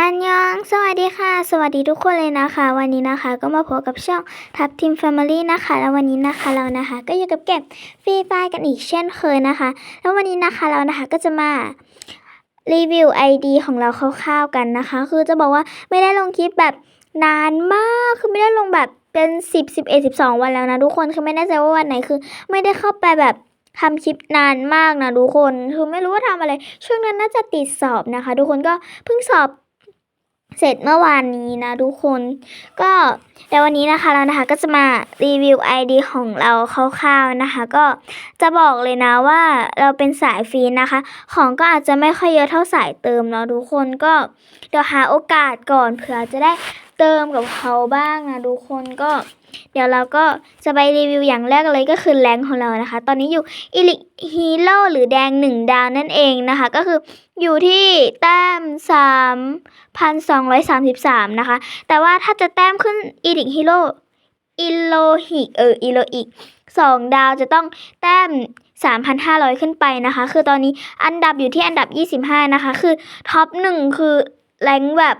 อันยอง สวัสดีค่ะ สวัสดีทุกคนเลยนะคะ วันนี้นะคะก็มาพบกับช่องทับทีมแฟมิลี่นะคะ แล้ววันนี้นะคะเรานะคะ ก็อยู่กับเก็บฟรีไฟกันอีกเช่นเคยนะคะ แล้ววันนี้นะคะเรานะคะก็จะมารีวิว ID ของเราคร่าวๆกันนะคะ คือจะบอกว่าไม่ได้ลงคลิปแบบนานมาก คือไม่ได้ลงแบบเป็น10 11 12 วันแล้วนะทุกคน คือไม่แน่ใจว่าวันไหนคือ ไม่ได้เข้าไปแบบทำคลิปนานมากนะทุกคน คือไม่รู้ว่าทำอะไร ช่วงนั้นน่าจะติดสอบนะคะ ทุกคนก็เพิ่งสอบ เสร็จเมื่อวานนี้นะทุกคน ก็แต่ววันนี้นะคะเรานะคะก็จะมารีวิว ID ของเราคร่าวๆนะคะ ก็จะบอกเลยนะว่าเราเป็นสายฟรีนะคะ ของก็อาจจะไม่ค่อยเยอะเท่าสายเติมเนาะทุกคนก็เดี๋ยวหาโอกาสก่อนเผื่อจะได้เติมกับเขาบ้างนะทุกคนก็ เดี๋ยวเราก็จะไปรีวิวอย่างแรกเลยก็คือแรงของเรานะคะ ตอนนี้อยู่อิลิฮีโร่หรือแดงหนึ่งดาวนั่นเองนะคะ ก็คืออยู่ที่แต้มสามพันสองร้อยสามสิบสามนะคะ แต่ว่าถ้าจะแต้มขึ้นอีลิฮีโร่อิโลหิเอออิโลอีกสองดาวจะต้องแต้มสามพันห้าร้อยขึ้นไปนะคะ คือตอนนี้อันดับอยู่ที่อันดับยี่สิบห้านะคะ คือท็อปหนึ่งคือแรงแบบ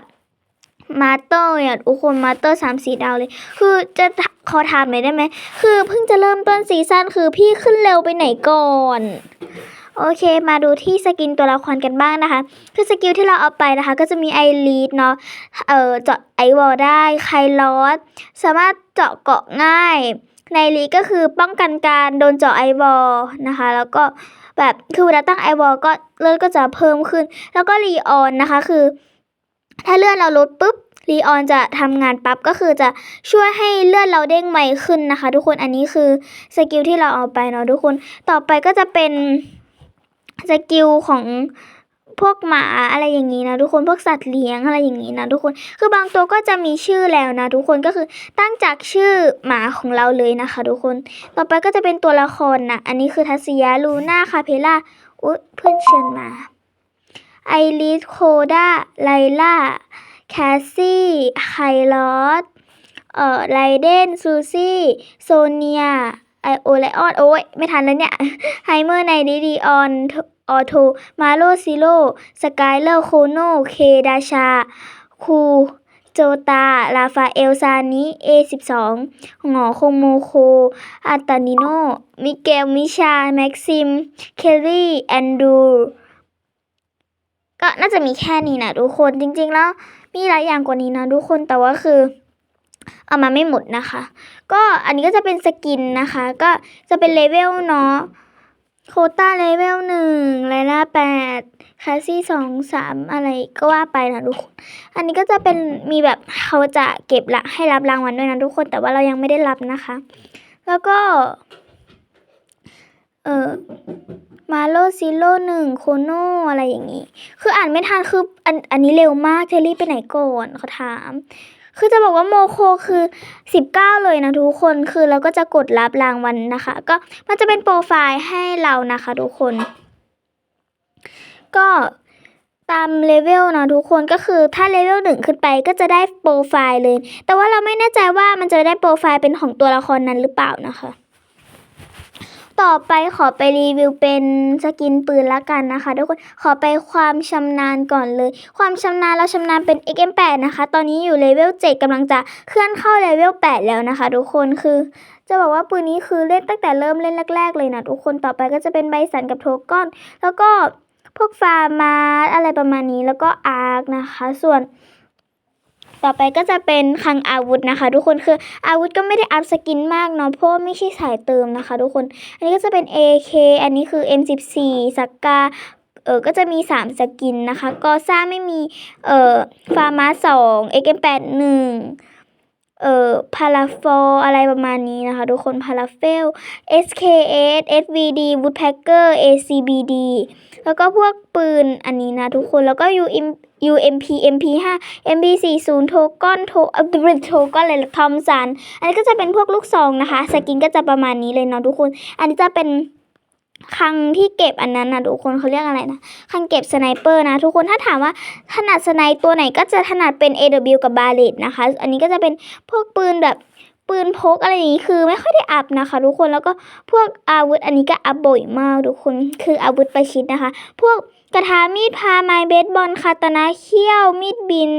มาสเตอร์อะทุกคนมาสเตอร์สามสี่ดาวเลย คือจะขอถามหน่อยได้ไหม คือเพิ่งจะเริ่มต้นซีซั่นคือพี่ขึ้นเร็วไปไหนก่อนโอเค มาดูที่สกินตัวละครกันบ้างนะคะ คือสกิลที่เราเอาไปนะคะ ก็จะมีไอรีดเนาะ เอ่อ เจาะไอวอลได้ไคลอสสามารถเจาะเกาะง่าย ในรีก็คือป้องกันการโดนเจาะไอวอลนะคะ แล้วก็แบบ คือเวลาตั้งไอวอลก็เลือดก็จะเพิ่มขึ้น แล้วก็รีออนนะคะ คือ ถ้าเลื่อดเราลดปุ๊บรีออนจะทำงานปั๊บก็คือจะช่วยให้เลื่อดเราเด้งไวขึ้นนะคะ ทุกคนอันนี้คือสกิลที่เราเอาไปเนาะทุกคนต่อไปก็จะเป็นสกิลของพวกหมาอะไรอย่างนี้นะทุกคนพวกสัตว์เลี้ยงอะไรอย่างนี้นะทุกคนคือบางตัวก็จะมีชื่อแล้วนะ ทุกคนก็คือตั้งจากชื่อหมาของเราเลยนะคะ ทุกคนต่อไปก็จะเป็นตัวละครนะอันนี้คือทัศยาลูน่าคาเพล่าอุ๊ยเพื่อนเชิญมา ไอริส โคด้า ไลล่า แคสซี่ไคลอสเอ่อไรเดน ซูซี่ โซเนีย ไอโอไลออน โอ้ย ไม่ทันแล้วเนี่ย ไฮเมอร์ไนดิดีออนออโท มาโลซิโล สกายเลอร์ โคโน เคดาชา คูโจตา ลาฟาเอล ซานิเอสิบสองหงอคงโมโค อัตตานิโน มิเกล มิชา แม็กซิม เคลลี่ แอนดู ก็น่าจะมีแค่นี้นะทุกคนจริง ๆ แล้วมีหลายอย่างกว่านี้นะทุกคนแต่ว่าคือ เอามาไม่หมดนะคะ ก็อันนี้ก็จะเป็นสกินนะคะ ก็จะเป็นเลเวลเนาะโคต้าเลเวลหนึ่งไลล่าแปดคาซี่สองสามอะไรก็ว่าไปนะทุกคน อันนี้ก็จะเป็นมีแบบเขาจะเก็บละให้รับรางวัลด้วยนะทุกคนแต่ว่าเรายังไม่ได้รับนะคะ แล้วก็ เออ มาโลซิโลหนึ่งโคโนอะไรอย่างนี้ คืออ่านไม่ทันคืออันอันนี้เร็วมากเทลลี่ไปไหนก่อนเขาถาม คือจะบอกว่าโมโคคือสิบเก้าเลยนะทุกคนคือเราก็จะกดรับรางวัลนะคะ ก็มันจะเป็นโปรไฟล์ให้เรานะคะทุกคน ก็ตามเลเวลนะทุกคนก็คือถ้าเลเวลหนึ่งขึ้นไปก็จะได้โปรไฟล์เลย แต่ว่าเราไม่แน่ใจว่ามันจะได้โปรไฟล์เป็นของตัวละครนั้นหรือเปล่านะคะ ต่อไปขอไปรีวิวเป็นสกินปืนละกันนะคะทุกคน ขอไปความชำนาญก่อนเลย ความชำนาญเราชำนาญเป็น XM8 นะคะ ตอนนี้อยู่เลเวล7กำลังจะเคลื่อนเข้าเลเวล8แล้วนะคะ ทุกคนคือจะบอกว่าปืนนี้คือเล่นตั้งแต่เริ่มเล่นแรก ๆ เลยนะทุกคนต่อไปก็จะเป็นไบสันกับโทก้อน แล้วก็พวกฟาร์มาอะไรประมาณนี้แล้วก็อาร์คนะคะ ส่วน ต่อไปก็จะเป็นคลังอาวุธนะคะ ทุกคนคืออาวุธก็ไม่ได้อัพสกินมากเนาะเพราะว่าไม่ใช่สายเติมนะคะ ทุกคน อันนี้ก็จะเป็น AK อันนี้คือ M14 สักกาเออก็จะมี 3 สกินนะคะ ก็ซ่าไม่มี เออฟาร์มาสอง XM81 เอ่ง เออพาราฟออะไรประมาณนี้นะคะ ทุกคนพาราเฟล SKS SVD Woodpecker ACBD แล้วก็พวกปืนอันนี้นะทุกคนแล้วก็ UM UMP MP5 MP40 โทก้อนโทเอ่อโทก้อนเลยทอมสันอันนี้ก็จะเป็นพวกลูกซองนะคะ สกินก็จะประมาณนี้เลยเนาะทุกคน อันนี้จะเป็น คลังที่เก็บอันนั้นนะทุกคนเขาเรียกอะไรนะคลังเก็บสไนเปอร์นะทุกคนถ้าถามว่าถนัดสไนตัวไหนก็จะถนัดเป็น AW กับบาเลตนะคะ อันนี้ก็จะเป็นพวกปืนแบบปืนพกอะไรอย่างนี้คือไม่ค่อยได้อัพนะคะ ทุกคนแล้วก็พวกอาวุธอันนี้ก็อัพบ่อยมากทุกคนคืออาวุธประชิดนะคะ พวกกระทามีดพาไม้เบสบอลคาตานะเขี้ยวมีดบิน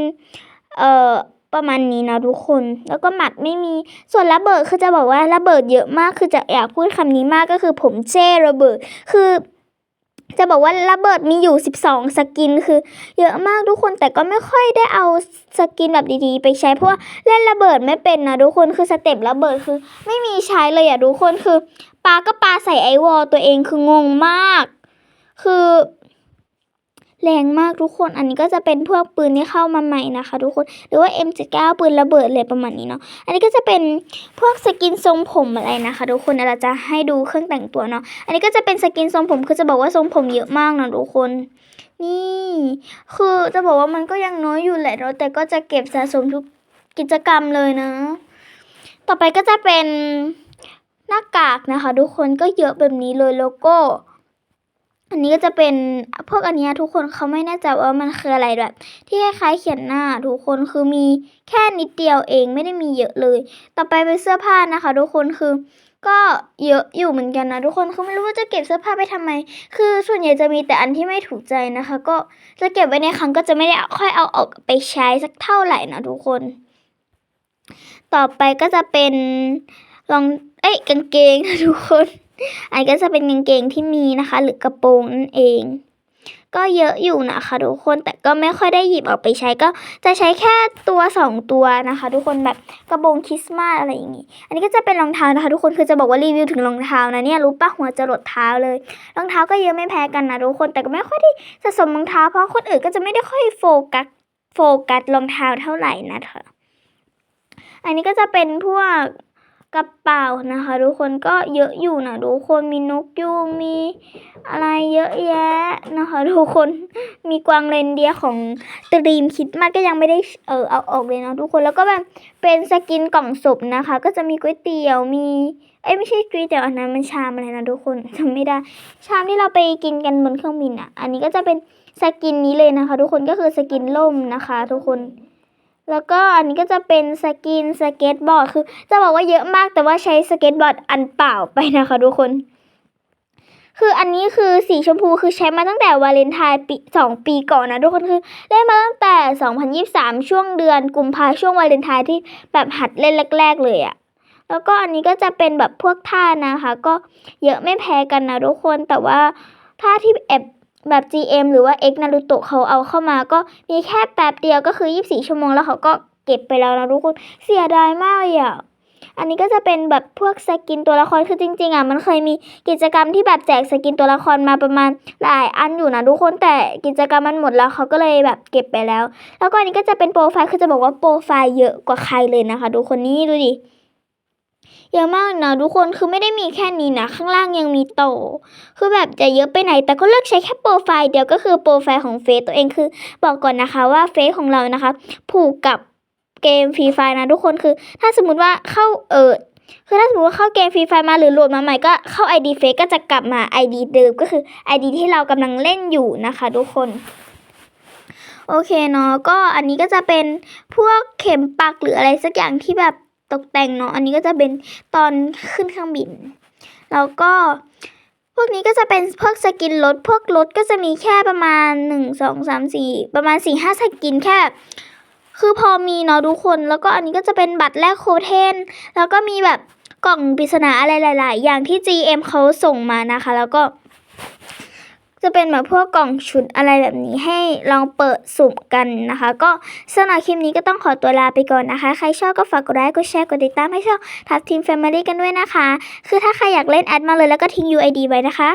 เอ่อ ประมาณนี้นะทุกคน แล้วก็หมัดไม่มี ส่วนระเบิดคือจะบอกว่าระเบิดเยอะมาก คือจะอยากพูดคำนี้มากก็คือผมเจ้ระเบิด คือจะบอกว่าระเบิดมีอยู่ 12 สกินคือ เยอะมากทุกคนแต่ก็ไม่ค่อยได้เอาสกินแบบดีๆ ไปใช้เพราะว่าเล่นระเบิดไม่เป็นนะทุกคนคือสเต็ประเบิดคือ ไม่มีใช้เลยอะทุกคนคือปาก็ปาใส่ไอวอลตัวเองคืองงมาก คือ แรงมากทุกคน อันนี้ก็จะเป็นพวกปืนที่เข้ามาใหม่นะคะ ทุกคน หรือว่า M79 ปืนระเบิดเลยประมาณนี้เนาะ อันนี้ก็จะเป็นพวกสกินทรงผมอะไรนะคะ ทุกคนเดี๋ยวเราจะให้ดูเครื่องแต่งตัวเนาะ อันนี้ก็จะเป็นสกินทรงผมคือจะบอกว่าทรงผมเยอะมากนะทุกคน นี่ คือจะบอกว่ามันก็ยังน้อยอยู่แหละเนาะแต่ก็จะเก็บสะสมทุกกิจกรรมเลยนะ ต่อไปก็จะเป็นหน้ากากนะคะ ทุกคนก็เยอะแบบนี้เลยโลโก้ อันนี้ก็จะเป็นพวกอันเนี้ยทุกคนเขาไม่แน่ใจว่ามันคืออะไรแบบ ที่คล้ายๆเขียนหน้าทุกคนคือมีแค่นิดเดียวเองไม่ได้มีเยอะเลย ต่อไปเป็นเสื้อผ้านะคะ ทุกคนคือก็เยอะอยู่เหมือนกันนะทุกคนคือไม่รู้ว่าจะเก็บเสื้อผ้าไปทำไม คือส่วนใหญ่จะมีแต่อันที่ไม่ถูกใจนะคะ ก็จะเก็บไว้ในครั้งก็จะไม่ได้ค่อยเอาออกไปใช้สักเท่าไหร่นะทุกคน ต่อไปก็จะเป็นรองเอ้ยกางเกงนะทุกคน อันก็จะเป็นกางเกงที่มีนะคะ หรือกระโปรงนั่นเอง ก็เยอะอยู่นะคะทุกคนแต่ก็ไม่ค่อยได้หยิบออกไปใช้ก็จะใช้แค่ตัวสองตัวนะคะ ทุกคนแบบกระโปรงคริสต์มาสอะไรอย่างงี้อันนี้ก็จะเป็นรองเท้านะคะ ทุกคนคือจะบอกว่ารีวิวถึงรองเท้านะเนี่ยรู้ปะหัวจะหลดเท้าเลยรองเท้าก็เยอะไม่แพ้กันนะทุกคนแต่ก็ไม่ค่อยได้สะสมรองเท้าเพราะคนอื่นก็จะไม่ได้ค่อยโฟกัสโฟกัสรองเท้าเท่าไหร่นะคะอันนี้ก็จะเป็นพวก กระเป๋านะคะ ทุกคนก็เยอะอยู่นะทุกคนมีนกยูงมีอะไรเยอะแยะนะคะ ทุกคนมีกวางเรนเดียของตรีมคิดมากก็ยังไม่ได้เออเอาออกเลยนะทุกคนแล้วก็แบบเป็นสกินกล่องศพนะคะ ก็จะมีก๋วยเตี๋ยวมีเอ้ยไม่ใช่ก๋วยเตี๋ยวอันนั้นมันชามอะไรนะทุกคนจำไม่ได้ ชามที่เราไปกินกันบนเครื่องบินอะ อันนี้ก็จะเป็นสกินนี้เลยนะคะ ทุกคนก็คือสกินล่มนะคะ ทุกคน แล้วก็อันนี้ก็จะเป็นสกินสเก็ตบอร์ดคือ จะบอกว่าเยอะมากแต่ว่าใช้สเก็ตบอร์ดอันเปล่าไปนะคะทุกคน คืออันนี้คือสีชมพูคือใช้มาตั้งแต่วาเลนไทน์ปีสองปีก่อนนะทุกคนคือเล่นมาตั้งแต่ 2023 ช่วงเดือนกุมภาช่วงวาเลนไทน์ที่แบบหัดเล่นแรก ๆ เลยอะแล้วก็อันนี้ก็จะเป็นแบบพวกท่านะคะ ก็เยอะไม่แพ้กันนะทุกคนแต่ว่าท่าที่แอบ แบบ GM หรือว่า X นารูโตเขาเอาเข้ามาก็มีแค่แป๊บเดียวก็คือ 24 ชั่วโมงแล้วเขาก็เก็บไปแล้วนะทุกคนเสียดายมากเลยอะอันนี้ก็จะเป็นแบบพวกสกินตัวละครคือจริงๆอะมันเคยมีกิจกรรมที่แบบแจกสกินตัวละครมาประมาณหลายอันอยู่นะทุกคนแต่กิจกรรมมันหมดแล้วเขาก็เลยแบบเก็บไปแล้ว แล้วก็อันนี้ก็จะเป็นโปรไฟล์คือจะบอกว่าโปรไฟล์เยอะกว่าใครเลยนะคะทุกคนนี่ดูดิ เยอะมากนะทุกคนคือไม่ได้มีแค่นี้นะ ข้างล่างยังมีโต คือแบบจะเยอะไปไหน แต่ก็เลือกใช้แค่โปรไฟล์เดียวก็คือโปรไฟล์ของเฟซตัวเองคือ บอกก่อนนะคะว่าเฟซของเรานะคะ ผูกกับเกมฟรีไฟนะทุกคนคือ ถ้าสมมติว่าเข้าเออคือถ้าสมมติว่าเข้าเกมฟรีไฟมาหรือโหลดมาใหม่ก็เข้า ID เฟซก็จะกลับมา ID เดิมก็คือ ID ที่เรากำลังเล่นอยู่นะคะ ทุกคนโอเคเนาะก็อันนี้ก็จะเป็นพวกเข็มปักหรืออะไรสักอย่างที่แบบ ตกแต่งเนาะ อันนี้ก็จะเป็นตอนขึ้นเครื่องบิน แล้วก็พวกนี้ก็จะเป็นพวกสกินรถ พวกรถก็จะมีแค่ประมาณหนึ่งสองสามสี่ประมาณสี่ห้าสกินแค่ คือพอมีเนาะทุกคน แล้วก็อันนี้ก็จะเป็นบัตรแลกโคเทน แล้วก็มีแบบกล่องปริศนาอะไรหลาย ๆ อย่างที่ GM เขาส่งมานะคะ แล้วก็ จะเป็นแบบพวกกล่องชุดอะไรแบบนี้ให้ลองเปิดสุ่มกันนะคะ ก็สำหรับคลิปนี้ก็ต้องขอตัวลาไปก่อนนะคะ ใครชอบก็ฝากกดไลค์กดแชร์กดติดตามให้ช่องทับทีมแฟมิลี่กันด้วยนะคะ คือถ้าใครอยากเล่นแอดมาเลยแล้วก็ทิ้ง UID ไว้นะคะ